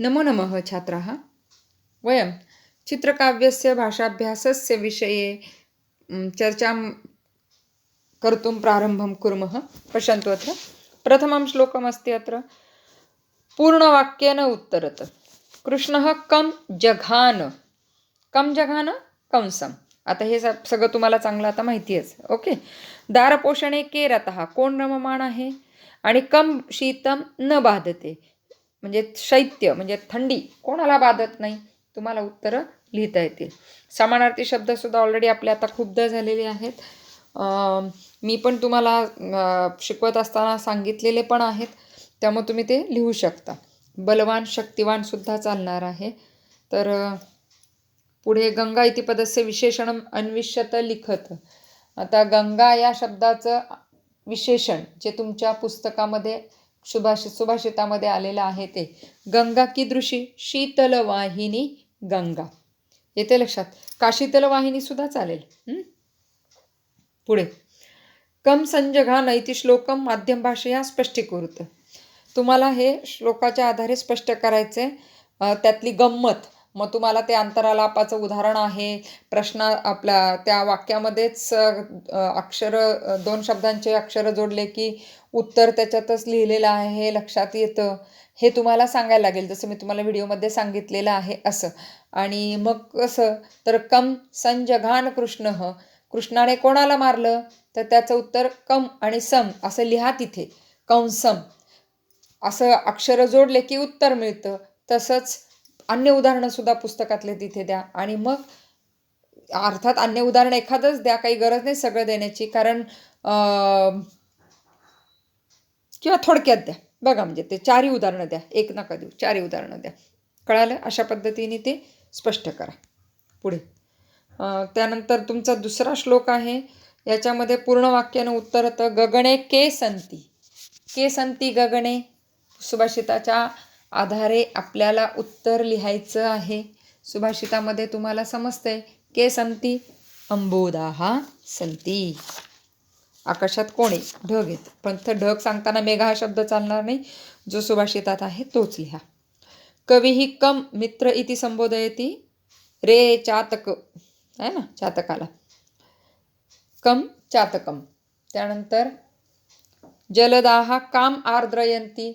नमो नमः छात्राः। वयं चित्रकाव्यस्य भाषाभ्यासस्य विषये चर्चां कर्तुं प्रारम्भं कुर्मः। पश्यन्तु अत्र। प्रथमं श्लोकमस्ति अत्र। पूर्णवाक्येन उत्तरत्। कृष्णः कं जघान? कं जघान? कंसम। आता हे सगळं तुम्हाला चांगलं आता माहिती आहे ओके? दारपोषणे के रतः? कोण रममाण आहे? आणि कम शीतम न बाधते? म्हणजे शैत्य म्हणजे थंडी कोणाला बाधत नाही. तुम्हाला उत्तरं लिहिता येतील. समानार्थी शब्दसुद्धा ऑलरेडी आपले आता खूपदा झालेले आहेत. मी पण तुम्हाला शिकवत असताना सांगितलेले पण आहेत. त्यामुळे तुम्ही ते लिहू शकता. बलवान शक्तिवानसुद्धा चालणार आहे. तर पुढे गंगा इति पदस्य विशेषण अन्विष्यत लिखत. आता गंगा या शब्दाचं विशेषण जे तुमच्या पुस्तकामध्ये सुभाषित सुभाषितामध्ये आलेलं आहे ते. गंगा कीदृशी शीतल वाहिनी गंगा. येते लक्षात? का शीतल वाहिनी सुद्धा चालेल? पुढे. कम संजघा नैति श्लोकम माध्यम भाषेया स्पष्टीकृत तुम्हाला हे श्लोकाच्या आधारे स्पष्ट करायचे त्यातली गंमत. मग तुम्हाला ते अंतरालापाचं उदाहरण आहे. प्रश्न आपला त्या वाक्यामध्येच अक्षर दोन शब्दांचे अक्षरं जोडले की उत्तर त्याच्यातच लिहिलेलं आहे हे लक्षात येतं. हे तुम्हाला सांगायला लागेल जसं मी तुम्हाला व्हिडिओमध्ये सांगितलेलं आहे असं. आणि मग कसं तर कम संजघान कृष्ण कृष्णाने कोणाला मारलं? तर त्याचं उत्तर कम आणि सम असं लिहा तिथे. कंसम. असं अक्षरं जोडले की उत्तर मिळतं. तसंच अन्य उदाहरणंसुद्धा पुस्तकातले तिथे द्या. आणि मग अर्थात अन्य उदाहरण एखादंच द्या काही गरज नाही सगळं देण्याची. कारण किंवा थोडक्यात द्या. बघा म्हणजे ते चारही उदाहरणं द्या. एक नका देऊ चारही उदाहरणं द्या. कळालं? अशा पद्धतीने ते स्पष्ट करा. पुढे. त्यानंतर तुमचा दुसरा श्लोक आहे. याच्यामध्ये पूर्ण वाक्यानं उत्तर होतं गगणे के संती के संती गगणे सुभाषिताच्या आधारे आपल्याला उत्तर लिहायचं आहे. सुभाषितामध्ये तुम्हाला समजतंय. के संती? अंबोदाहा संती. आकाशात कोणी? ढग येत पण तर ढग सांगताना मेघा हा शब्द चालणार नाही. जो सुभाषितात आहे तोच लिहा. कवी ही कम मित्र इति संबोधयती. रे चातक. आहे ना? चातकाला. कम चातकम. त्यानंतर जलदाहा काम आर्द्रयंती.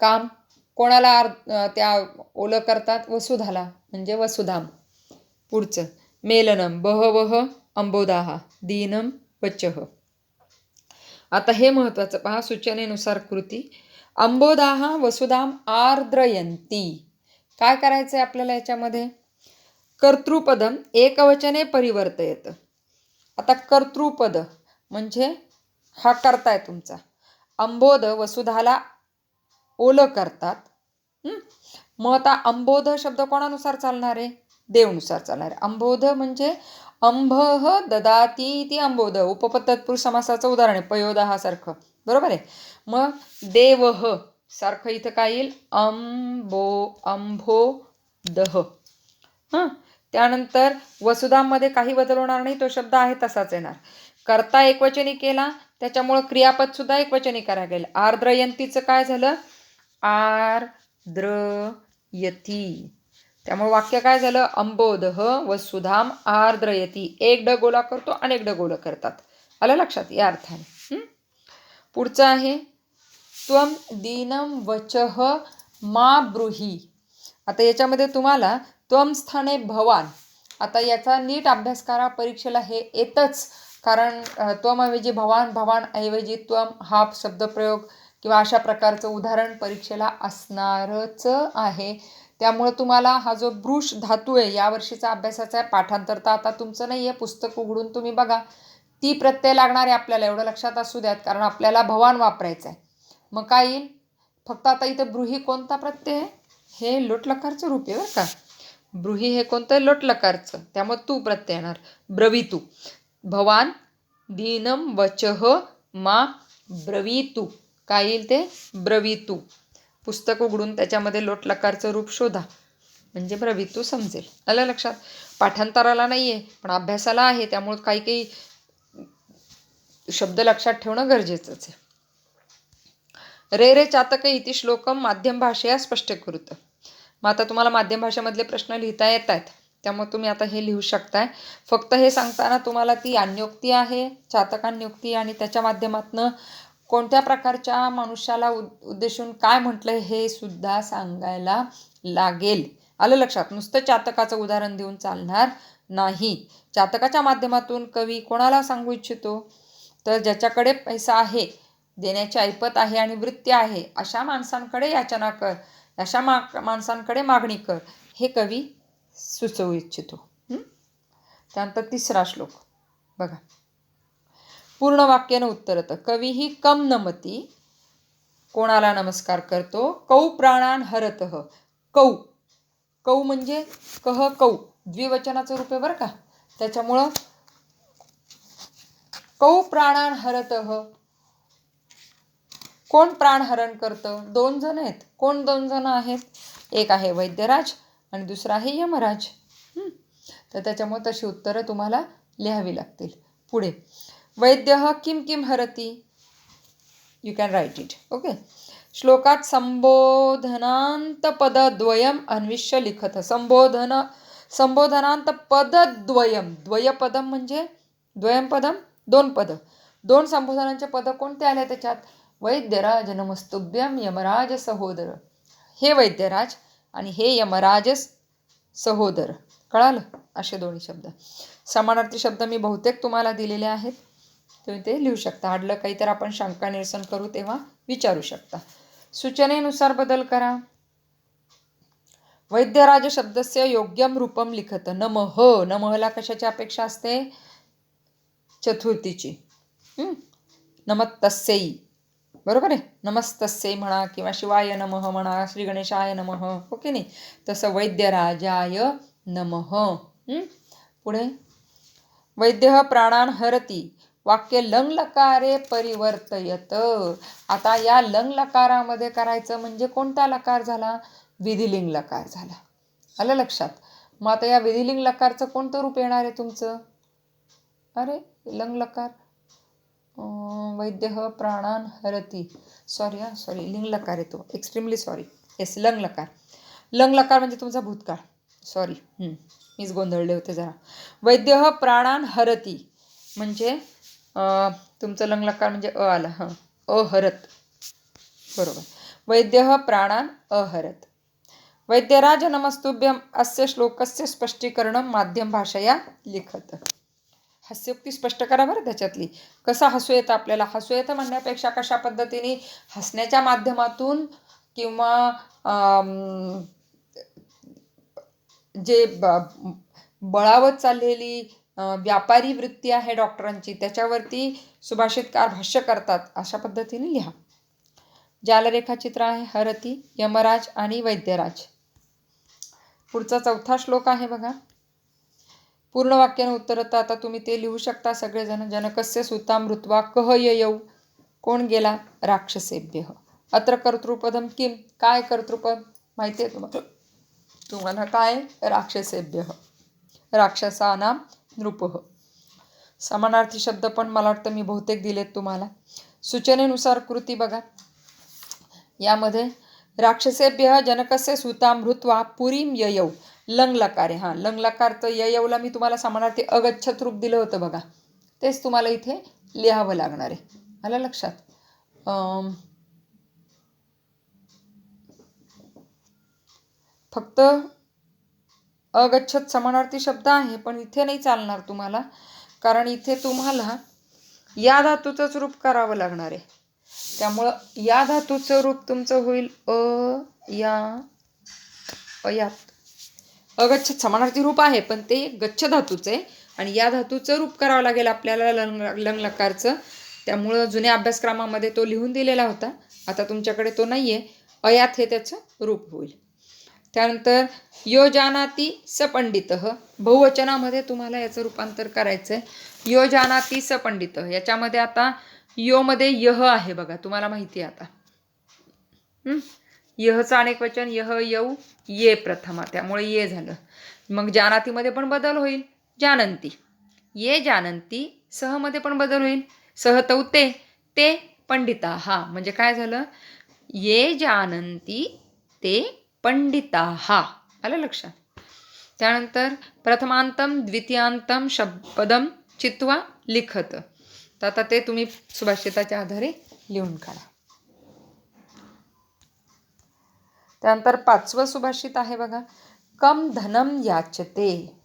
काम कोणाला आर त्या ओलं करतात? वसुधाला म्हणजे वसुधाम पुढचं. मेलनम बहवह अंबोदाहा दीनम वचह. आता हे महत्त्वाचं पहा सूचनेनुसार कृती. अंबोदाहा वसुधाम आर्द्रयंती. काय करायचं आहे आपल्याला याच्यामध्ये? कर्तृपदम एकवचने परिवर्त येतं आता कर्तृपद म्हणजे हा करताय तुमचा. अंबोध वसुधाला ओलं करतात. मग आता अंबोध शब्द कोणानुसार चालणार आहे? देवनुसार चालणार आहे. अंबोध म्हणजे अंभह ददाती ती अंबोध. उपपतत्पुरुष समासाचं उदाहरण आहे. पयोदहासारखं बरोबर आहे? मग देवह सारखं इथं काय येईल? अंबो अंभो दह. हां? त्यानंतर वसुधामध्ये काही बदल होणार नाही. तो शब्द आहे तसाच येणार. करता एकवचनी केला त्याच्यामुळं क्रियापदसुद्धा एकवचनी करायला गेलं. आर्द्रयंतीचं काय झालं? आर्द्रयती त्यामुळे वाक्य काय झालं? अंबोधह वसुधाम आर्द्रयती एक ड गोला करतो अनेक ड गोलं करतात. आलं लक्षात? या अर्थाने. पुढचं आहे. त्वम दीनम वचह मा ब्रूही. आता याच्यामध्ये तुम्हाला त्वम स्थाने भवान. आता याचा नीट अभ्यास करा परीक्षेला हे येतच. कारण त्वमऐवजी भवान भवान ऐवजी त्वम हा शब्दप्रयोग किंवा अशा प्रकारचं उदाहरण परीक्षेला असणारच आहे. त्यामुळं तुम्हाला हा जो ब्रुश धातू आहे यावर्षीचा अभ्यासाचा आहे पाठांतर तर आता तुमचं नाही आहे पुस्तक उघडून तुम्ही बघा. ती प्रत्यय लागणार आहे आपल्याला एवढं लक्षात असू द्यात कारण आपल्याला भवान वापरायचं आहे मग काय येईल? फक्त आता इथं ब्रूही कोणता प्रत्यय? आहे हे लोटलकारचं रूप आहे बरं का. ब्रूही हे कोणतं? आहे लोटलकारचं. त्यामुळे तू प्रत्यय येणार. ब्रवीतू भवान दीनम वचह मा ब्रवीतू काय येईल ते? ब्रवितू. पुस्तक उघडून त्याच्यामध्ये लोटलकारचं रूप शोधा. म्हणजे ब्रवितू समजेल. आलं लक्षात? पाठांतराला नाही आहे पण अभ्यासाला आहे त्यामुळे काही काही शब्द लक्षात ठेवणं गरजेचंच आहे. रे रे चातक इति श्लोकम माध्यम भाषया स्पष्ट करूत मग आता तुम्हाला माध्यम भाषेमधले प्रश्न लिहिता येत आहेत त्यामुळे तुम्ही आता हे लिहू शकताय. फक्त हे सांगताना तुम्हाला ती अन्योक्ती आहे चातकान्योक्ती आणि त्याच्या माध्यमातनं कोणत्या प्रकारच्या मनुष्याला उद उद्देशून काय म्हटलं हे सुद्धा सांगायला लागेल. आलं लक्षात? नुसतं चातकाचं उदाहरण देऊन चालणार नाही. चातकाच्या माध्यमातून कवी कोणाला सांगू इच्छितो? तर ज्याच्याकडे पैसा आहे देण्याची ऐपत आहे आणि वृत्ती आहे अशा माणसांकडे याचना कर. अशा मा माणसांकडे मागणी कर. हे कवी सुचवू इच्छितो. त्यानंतर तिसरा श्लोक. बघा. पूर्ण वाक्यानं उत्तरत कवी ही कम नमती कोणाला नमस्कार करतो कौ प्राणान हरत. कौ. कौ म्हणजे कह कौ द्विवचनाचं रूप आहे बरं का. त्याच्यामुळं कौ प्राणान हरत. कोण प्राणहरण करतं? दोन जण आहेत. कोण दोन जण आहेत? एक आहे वैद्यराज आणि दुसरा आहे यमराज. तर त्याच्यामुळे तशी उत्तरं तुम्हाला लिहावी लागतील. पुढे. वैद्य किम किम हरती? You can write it okay श्लोकात संबोधनांत पदद्वयम अन्विष्य लिखत. संबोधन संबोधनांत पदद्वयम द्वयपदम म्हणजे द्वयपदम दोन पद. दोन संबोधनांचे पद कोणते आले त्याच्यात? वैद्यराज नमस्तुभ्यम यमराज सहोदर. हे वैद्यराज आणि हे यमराज सहोदर. कळालं? असे दोन्ही शब्द. समानार्थी शब्द मी बहुतेक तुम्हाला दिलेले आहेत. तुम्ही ते लिहू शकता. अडलं काही तर आपण शंका निरसन करू तेव्हा विचारू शकता. सूचनेनुसार बदल करा. वैद्यराज शब्दस्य योग्यम रूपम लिखत. नमः. नमहला कशाची अपेक्षा असते? चतुर्थीची. नमत्तस्यई नमस्तस्यै. बरोबर आहे? नमस्तस्यै म्हणा किंवा शिवाय नमः म्हणा श्री गणेशाय नमः. हो की नाही? तसं वैद्यराजाय नमः. पुढे. वैद्य प्राणान हरती. वाक्य लंग लकारे परिवर्तयत. आता या लंग लकारामध्ये करायचं म्हणजे कोणता लकार झाला? विधिलिंग लकार झाला. आलं लक्षात? मग आता या विधिलिंग लकारचं कोणतं रूप येणार आहे तुमचं? अरे लंग लकार अं, वैद्य प्राणान हरती. सॉरी हा सॉरी लिंग लकार येतो. एक्स्ट्रीमली सॉरी येस लंग लकार लंग लकार म्हणजे तुमचा भूतकाळ. सॉरी मीच गोंधळले होते जरा. वैद्य प्राणान हरती. म्हणजे तुमचं लंगलकार म्हणजे अ आला हां. अहरत. बरोबर. वैद्य प्राणान अहरत. वैद्यराज नमस्तुभ्यम अस्य श्लोकस्य स्पष्टीकरणं माध्यम भाषया लिखत. हास्योक्ती स्पष्ट करा बरं त्याच्यातली. कसं हसू येतं आपल्याला? हसू येतं म्हणण्यापेक्षा कशा पद्धतीने? हसण्याच्या माध्यमातून किंवा जे ब बळावत चाललेली व्यापारी वृत्ती आहे डॉक्टरांची त्याच्यावरती सुभाषितकार भाष्य करतात. अशा पद्धतीने लिहा. जालरेखाचित्र आहे हरती यमराज आणि वैद्यराज. पुढचा चौथा श्लोक आहे बघा. पूर्ण वाक्यानं उत्तरता आता तुम्ही ते लिहू शकता. सगळेजण जनकस्य सुता मृत्वा कह येऊ कोण गेला? राक्षसेभ्य. अत्र कर्तृपदम किम काय कर्तृपद? माहिती आहे तुम्हाला? तुम्हाला काय? राक्षसेभ्य. राक्षसानाम नृपह समानार्थी शब्द पण मला वाटतं मी बहुतेक दिलेत तुम्हाला. सूचनेनुसार कृती बघा. यामध्ये राक्षसेभ्य जनकस्य सुता मृत्वा पुरीम ययव लंगलकार हां लंग तर ययवला मी तुम्हाला समानार्थी अगच्छत रूप दिलं होतं बघा. तेच तुम्हाला इथे लिहावं लागणार आहे. आलं लक्षात? फक्त अगच्छत समानार्थी शब्द आहे पण इथे नाही चालणार तुम्हाला. कारण इथे तुम्हाला या धातूचंच रूप करावं लागणार आहे. त्यामुळं या धातूचं रूप तुमचं होईल अ या अयात. अगच्छत समानार्थी रूप आहे पण ते गच्छ धातूचं आहे. आणि या धातूचं रूप करावं लागेल आपल्याला लंग लंग लकारचं त्यामुळं जुन्या अभ्यासक्रमामध्ये तो लिहून दिलेला होता. आता तुमच्याकडे तो नाही आहे अयात हे त्याचं रूप होईल. त्यानंतर यो जानाती स बहुवचनामध्ये तुम्हाला याचं रूपांतर करायचं आहे यो जानाती स याच्यामध्ये आता योमध्ये यह आहे बघा तुम्हाला माहिती आहे आता. यहचं अनेक वचन यह यऊ ये प्रथमा. त्यामुळे ये झालं. मग जानातीमध्ये पण बदल होईल. जानंती ये जानंती सहमध्ये पण बदल होईल. सह तौते ते पंडिता. हा म्हणजे काय झालं? ये जानंती ते पंडिताहा आलं लक्षात? त्यानंतर प्रथमांतम द्वितीयांतम शब्दम चित्वा लिखत. तर आता ते तुम्ही सुभाषिताच्या आधारे लिहून काढा. त्यानंतर पाचवं सुभाषित आहे बघा. कम धनम याचते.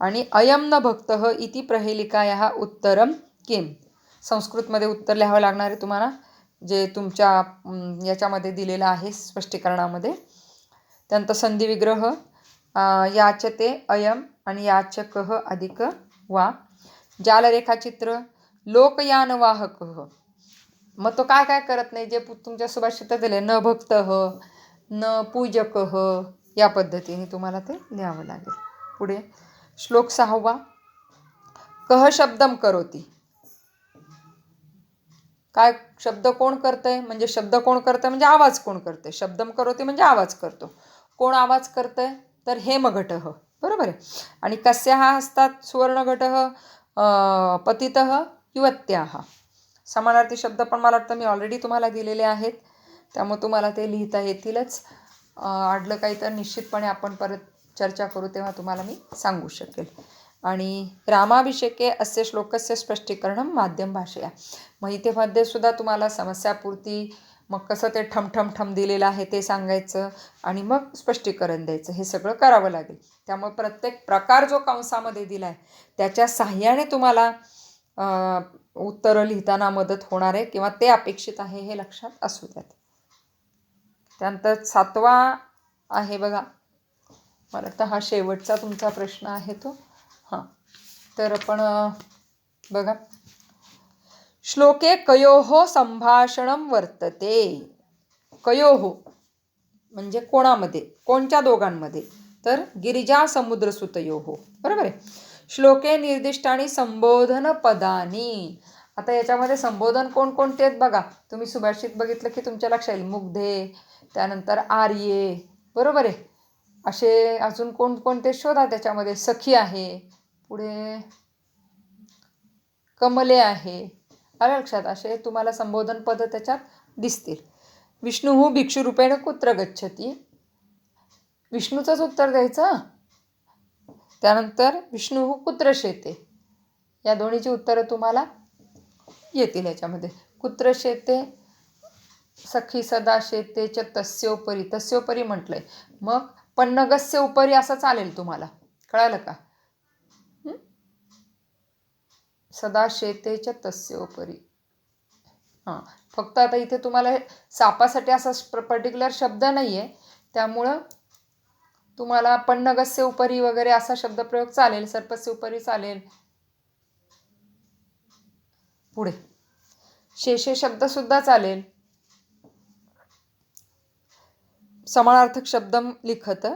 आणि अयम न भक्त इति प्रहेलिकाया उत्तरम किम? संस्कृतमध्ये उत्तर लिहावं लागणार आहे तुम्हाला. जे तुमच्या याच्यामध्ये दिलेलं आहे स्पष्टीकरणामध्ये. त्यानंतर संधिविग्रह याचते अयम आणि याचक अधिक वा. जालरेखाचित्र लोकयानवाहक. मग तो काय काय करत नाही? जे पु- तुमच्या सुभाषित दिले न भक्त न पूजक या पद्धतीने तुम्हाला ते लिहावं लागेल. पुढे श्लोक सहावा. कह शब्दम करोती? काय शब्द कोण करतंय? म्हणजे शब्द कोण करतंय? म्हणजे आवाज कोण करतंय? शब्दम करोते म्हणजे आवाज करतो. कोण आवाज करतंय? तर हेमघट बरोबर आहे? आणि कस्य हा असतात सुवर्णघटह पतित युवत्या. समानार्थी शब्द पण मला वाटतं मी ऑलरेडी तुम्हाला दिलेले आहेत. त्यामुळे तुम्हाला ते लिहिता येतीलच. आडलं अडलं काही तर निश्चितपणे आपण परत चर्चा करू तेव्हा तुम्हाला मी सांगू शकेल. आणि रामाभिषेके अस्य श्लोकस्य स्पष्टीकरणं माध्यम भाषया. मग इथे सुद्धा तुम्हाला समस्यापूर्ती मग कसं ते ठम ठम ठम दिलेलं आहे ते सांगायचं आणि मग स्पष्टीकरण द्यायचं. हे सगळं करावं लागेल. त्यामुळे प्रत्येक प्रकार जो कंसामध्ये दिला आहे त्याच्या साह्याने तुम्हाला उत्तरं लिहिताना मदत होणार आहे किंवा ते अपेक्षित आहे हे लक्षात असू द्यात. त्यानंतर सातवा आहे बघा. मला तर हा शेवटचा तुमचा प्रश्न आहे तो. हां. तर आपण बघा. श्लोके कयोहो संभाषणं वर्तते. कयोहो म्हणजे कोणामध्ये? कोणत्या दोघांमध्ये? तर गिरिजा समुद्रसुतयोः. बरोबर आहे? श्लोके निर्दिष्टानी संबोधन पदानी. आता याच्यामध्ये संबोधन कोणकोणते आहेत बघा? तुम्ही सुभाषित बघितलं की तुमच्या लक्षात येईल मुग्धे त्यानंतर आर्ये. बरोबर आहे? असे अजून कोणकोणते शोधा त्याच्यामध्ये? सखी आहे पुढे कमले आहे. आलं लक्षात असे तुम्हाला संबोधन पद त्याच्यात दिसतील. विष्णू हू भिक्षुरूपेण कुत्र गच्छती. विष्णूचंच उत्तर द्यायचं? त्यानंतर विष्णू कुत्र शेते. या दोन्हीची उत्तरं तुम्हाला येतील याच्यामध्ये. कुत्र शेते सखी सदा शेते च तस्योपरी तस्योपरी म्हटलंय. मग पन्नगस्य उपरी असं चालेल तुम्हाला. कळालं का हं? सदा शेतेच तस्योपरी हां फक्त आता इथे तुम्हाला सापासाठी असा पर्टिक्युलर शब्द नाही आहे त्यामुळं तुम्हाला पन्नगस्य उपरी वगैरे असा शब्दप्रयोग चालेल सर्पस्य उपरी चालेल. पुढे. शेषे शब्दसुद्धा चालेल. समानार्थक शब्द लिखत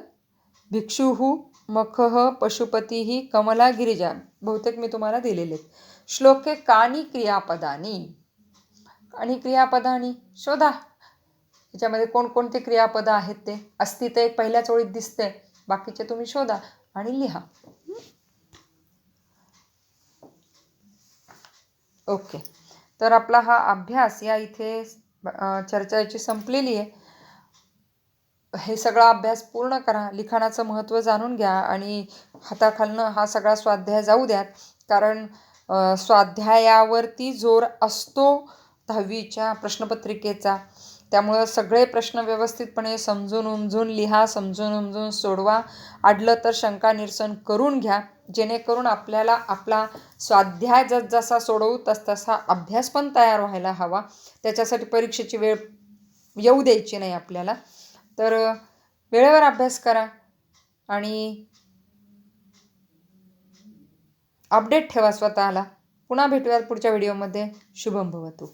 भिक्षुः मखः पशुपतीही कमला गिरिजा बहुतेक मी तुम्हाला दिलेले आहेत श्लोके कानी क्रियापदानी. आणि क्रियापदानी? शोधा. याच्यामध्ये कोणकोणते क्रियापदं आहेत ते? असती ते एक पहिल्याच ओळीत दिसते बाकीचे तुम्ही शोधा आणि लिहा. ओके. तर आपला हा अभ्यास या इथे चर्चा याची संपलेली आहे. हे सगळा अभ्यास पूर्ण करा. लिखाणाचं महत्त्व जाणून घ्या आणि हाताखालनं हा सगळा स्वाध्याय जाऊ द्यात. कारण स्वाध्यायावरती जोर असतो दहावीच्या प्रश्नपत्रिकेचा. त्यामुळं सगळे प्रश्न व्यवस्थितपणे समजून उमजून लिहा समजून उमजून सोडवा. अडलं तर शंका निरसन करून घ्या. जेणेकरून आपल्याला आपला स्वाध्याय जसा सोडवू तस तसा अभ्यास पण तयार व्हायला हवा. त्याच्यासाठी परीक्षेची वेळ येऊ द्यायची नाही आपल्याला. तर वेळेवर अभ्यास करा. आणि अपडेट ठेवा स्वतःला. पुन्हा भेटूयात पुढच्या व्हिडिओमध्ये. शुभम भवतू.